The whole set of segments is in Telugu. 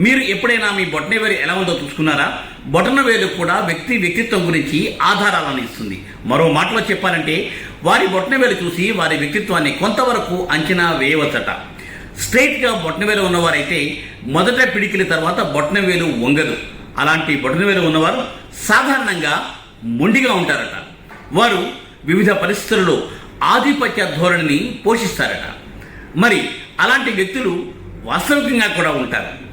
మీరు ఎప్పుడైనా మీ బొటనవేలు ఎలా ఉందో చూసుకున్నారా? బొటనవేలు కూడా వ్యక్తి వ్యక్తిత్వం గురించి ఆధారాలను ఇస్తుంది. మరో మాటలో చెప్పాలంటే వారి బొటనవేలు చూసి వారి వ్యక్తిత్వాన్ని కొంతవరకు అంచనా వేయవచ్చట. స్ట్రైట్గా బొటనవేలు ఉన్నవారైతే మొదట పిడికిలి తర్వాత బొటనవేలు వంగదు. అలాంటి బొటనవేలు ఉన్నవారు సాధారణంగా మొండిగా ఉంటారట. వారు వివిధ పరిస్థితుల్లో ఆధిపత్య ధోరణిని పోషిస్తారట. మరి అలాంటి వ్యక్తులు వాస్తవికంగా కూడా ఉంటారు.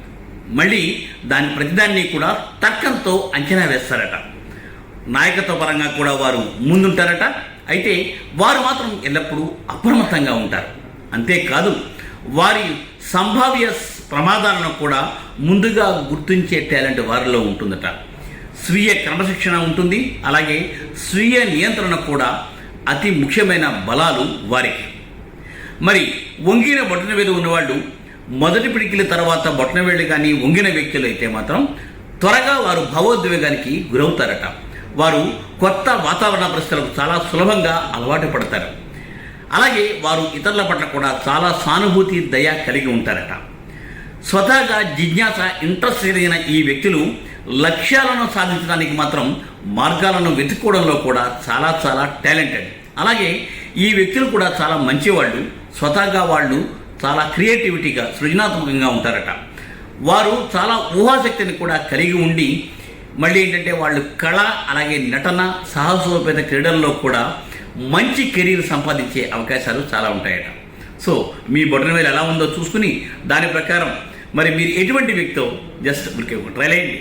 మళ్ళీ దాని ప్రతిదాన్ని కూడా తర్కంతో అంచనా వేస్తారట. నాయకత్వ పరంగా కూడా వారు ముందుంటారట. అయితే వారు మాత్రం ఎల్లప్పుడూ అప్రమత్తంగా ఉంటారు. అంతేకాదు వారి సంభావ్య ప్రమాదాలను కూడా ముందుగా గుర్తించే టాలెంట్ వారిలో ఉంటుందట. స్వీయ క్రమశిక్షణ ఉంటుంది. అలాగే స్వీయ నియంత్రణ కూడా అతి ముఖ్యమైన బలాలు వారికి. మరి వంగిన బొటనవేలు ఉన్నవాళ్ళు మొదటి పిడికిల తర్వాత బొటనవేళ్ళు కానీ వంగిన వ్యక్తులు అయితే మాత్రం త్వరగా వారు భావోద్వేగానికి గురవుతారట. వారు కొత్త వాతావరణ పరిస్థితులకు చాలా సులభంగా అలవాటు పడతారు. అలాగే వారు ఇతరుల పట్ల కూడా చాలా సానుభూతి దయ కలిగి ఉంటారట. స్వతహాగా జిజ్ఞాస ఇంట్రెస్ట్ కలిగిన ఈ వ్యక్తులు లక్ష్యాలను సాధించడానికి మాత్రం మార్గాలను వెతుక్కోవడంలో కూడా చాలా చాలా టాలెంటెడ్. అలాగే ఈ వ్యక్తులు కూడా చాలా మంచివాళ్ళు స్వతహాగా వాళ్ళు చాలా క్రియేటివిటీగా సృజనాత్మకంగా ఉంటారట. వారు చాలా ఊహాశక్తిని కూడా కలిగి ఉండి మళ్ళీ ఏంటంటే వాళ్ళు కళ అలాగే నటన సాహసోపేత క్రీడల్లో కూడా మంచి కెరీర్ సంపాదించే అవకాశాలు చాలా ఉంటాయట. సో మీ బొటనవేలు ఎలా ఉందో చూసుకుని దాని ప్రకారం మరి మీరు ఎటువంటి వ్యక్తో జస్ట్ ఊరికే ట్రైల్ అయ్యండి